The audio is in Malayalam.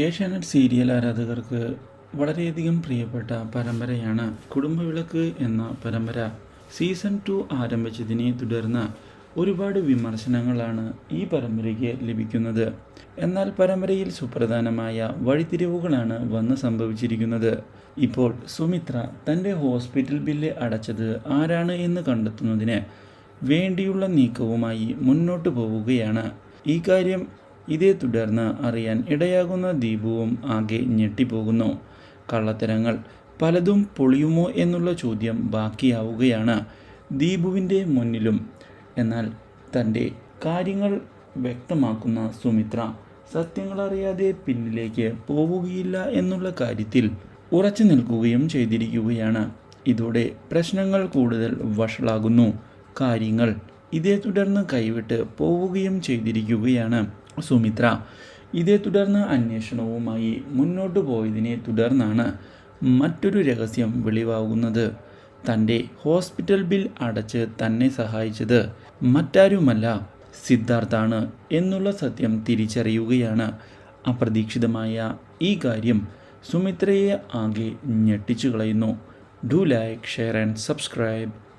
ഏഷ്യാനെറ്റ് സീരിയൽ ആരാധകർക്ക് വളരെയധികം പ്രിയപ്പെട്ട പരമ്പരയാണ് കുടുംബവിളക്ക് എന്ന പരമ്പര. സീസൺ ടു ആരംഭിച്ചതിനെ തുടർന്ന് ഒരുപാട് വിമർശനങ്ങളാണ് ഈ പരമ്പരയ്ക്ക് ലഭിക്കുന്നത്. എന്നാൽ പരമ്പരയിൽ സുപ്രധാനമായ വഴിത്തിരിവുകളാണ് വന്ന് സംഭവിച്ചിരിക്കുന്നത്. ഇപ്പോൾ സുമിത്ര തന്റെ ഹോസ്പിറ്റൽ ബില്ല് അടച്ചത് ആരാണ് എന്ന് കണ്ടെത്തുന്നതിന് വേണ്ടിയുള്ള നീക്കവുമായി മുന്നോട്ട് പോവുകയാണ്. ഈ കാര്യം ഇതേ തുടർന്ന് അറിയാൻ ഇടയാകുന്ന ദീപുവും ആകെ ഞെട്ടിപ്പോകുന്നു. കള്ളത്തരങ്ങൾ പലതും പൊളിയുമോ എന്നുള്ള ചോദ്യം ബാക്കിയാവുകയാണ് ദീപുവിന്റെ മുന്നിലും. എന്നാൽ തന്റെ കാര്യങ്ങൾ വ്യക്തമാക്കുന്ന സുമിത്ര സത്യങ്ങളറിയാതെ പിന്നിലേക്ക് പോവുകയില്ല എന്നുള്ള കാര്യത്തിൽ ഉറച്ചു നിൽക്കുകയും ചെയ്തിരിക്കുകയാണ്. ഇതോടെ പ്രശ്നങ്ങൾ കൂടുതൽ വഷളാകുന്നു. കാര്യങ്ങൾ ഇതേ തുടർന്ന് കൈവിട്ട് പോവുകയും ചെയ്തിരിക്കുകയാണ്. സുമിത്ര. ഇതേ തുടർന്ന് അന്വേഷണവുമായി മുന്നോട്ടു പോയതിനെ തുടർന്നാണ് മറ്റൊരു രഹസ്യം വെളിവാകുന്നത്. തന്റെ ഹോസ്പിറ്റൽ ബിൽ അടച്ച് തന്നെ സഹായിച്ചത് മറ്റാരുമല്ല സിദ്ധാർത്ഥാണ് എന്നുള്ള സത്യം തിരിച്ചറിയുകയാണ്. അപ്രതീക്ഷിതമായ ഈ കാര്യം സുമിത്രയെ ആകെ ഞെട്ടിച്ചു കളയുന്നു do like share and subscribe.